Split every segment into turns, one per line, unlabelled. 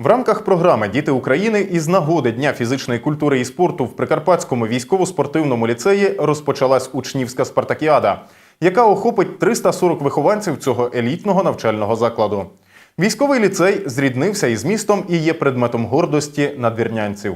В рамках програми Діти України із нагоди Дня фізичної культури і спорту в Прикарпатському військово-спортивному ліцеї розпочалась учнівська спартакіада, яка охопить 340 вихованців цього елітного навчального закладу. Військовий ліцей зріднився із містом і є предметом гордості надвірнянців.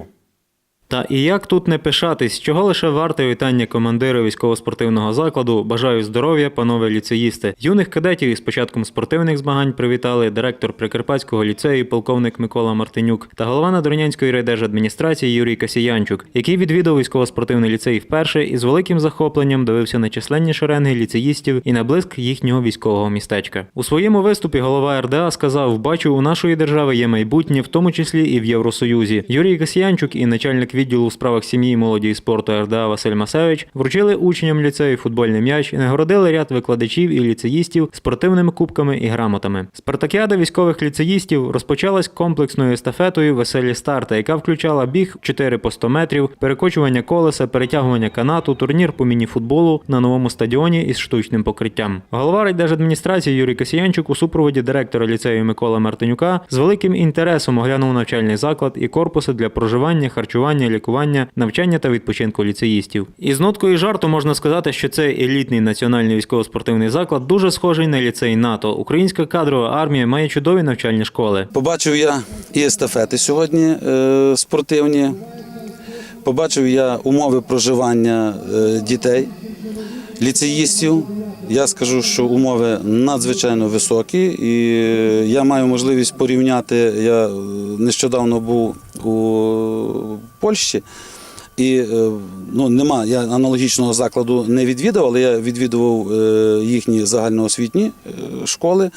Та і як тут не пишатись, чого лише варте вітання командира військово-спортивного закладу. Бажаю здоров'я, панове ліцеїсти. Юних кадетів із початком спортивних змагань привітали директор Прикарпатського ліцею, полковник Микола Мартинюк та голова Надвірнянської райдержадміністрації Юрій Касіянчук, який відвідав військово-спортивний ліцей вперше і з великим захопленням дивився на численні шеренги ліцеїстів і на блиск їхнього військового містечка. У своєму виступі голова РДА сказав: бачу, у нашої держави є майбутнє, в тому числі і в Євросоюзі. Юрій Касіянчук і начальник відділу у справах сім'ї, молоді і спорту РДА Василь Масевич вручили учням ліцею футбольний м'яч і нагородили ряд викладачів і ліцеїстів спортивними кубками і грамотами. Спартакіада військових ліцеїстів розпочалась комплексною естафетою веселі старта, яка включала біг 4 по 100 метрів, перекочування колеса, перетягування канату, турнір по міні-футболу на новому стадіоні із штучним покриттям. Голова райдержадміністрації Юрій Касіянчук у супроводі директора ліцею Микола Мартинюка з великим інтересом оглянув навчальний заклад і корпуси для проживання, харчування, лікування, навчання та відпочинку ліцеїстів. І з ноткою жарту можна сказати, що цей елітний національний військово-спортивний заклад дуже схожий на ліцей НАТО. Українська кадрова армія має чудові навчальні школи.
Побачив я і естафети сьогодні е, спортивні. Побачив я умови проживання е, дітей, ліцеїстів. Я скажу, що умови надзвичайно високі, і я маю можливість порівняти. Я е, нещодавно був у Польщі. І е, ну, нема, я аналогічного закладу не відвідав, але я відвідував е, їхні загальноосвітні школи.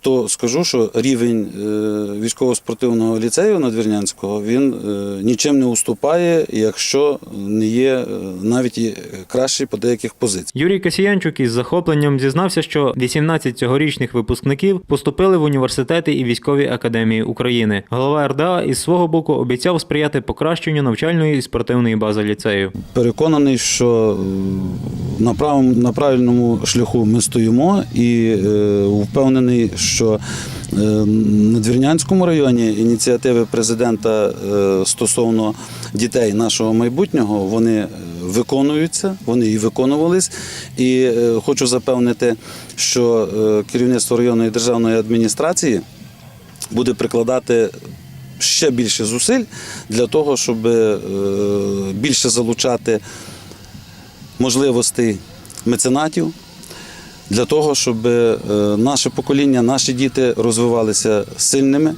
То скажу, що рівень е, військово-спортивного ліцею Надвірнянського він е, нічим не уступає, якщо не є е, навіть і кращий по деяких позиціях.
Юрій Касіянчук із захопленням зізнався, що 18 цьогорічних випускників поступили в університети і військові академії України. Голова РДА із свого боку обіцяв сприяти покращенню навчальної і спортивної бази ліцею.
Переконаний, що на правому на правильному шляху ми стоїмо, і е, впевнений, що е, на Двірнянському районі ініціативи президента е, стосовно дітей нашого майбутнього вони виконуються, вони і виконувались. І е, хочу запевнити, що е, керівництво районної державної адміністрації буде прикладати ще більше зусиль для того, щоб е, більше залучати можливостей меценатів, для того, щоб е, наше покоління, наші діти розвивалися сильними,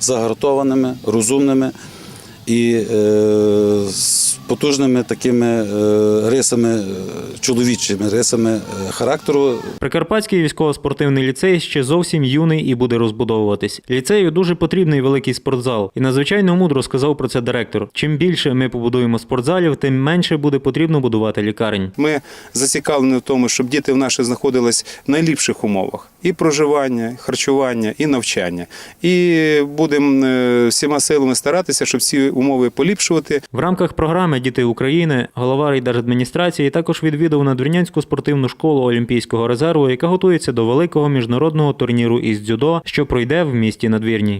загартованими, розумними і е, потужними такими е, рисами, е, чоловічими рисами е, характеру,
Прикарпатський військово-спортивний ліцей ще зовсім юний і буде розбудовуватись. Ліцею дуже потрібний великий спортзал. І надзвичайно мудро сказав про це директор. Чим більше ми побудуємо спортзалів, тим менше буде потрібно будувати лікарень.
Ми зацікавлені в тому, щоб діти в наші знаходились в найліпших умовах і проживання, харчування, і навчання. І будемо е, всіма силами старатися, щоб ці умови поліпшувати.
В рамках програми Діти України голова райдержадміністрації також відвідав Надвірнянську спортивну школу Олімпійського резерву, яка готується до великого міжнародного турніру із дзюдо, що пройде в місті Надвірній.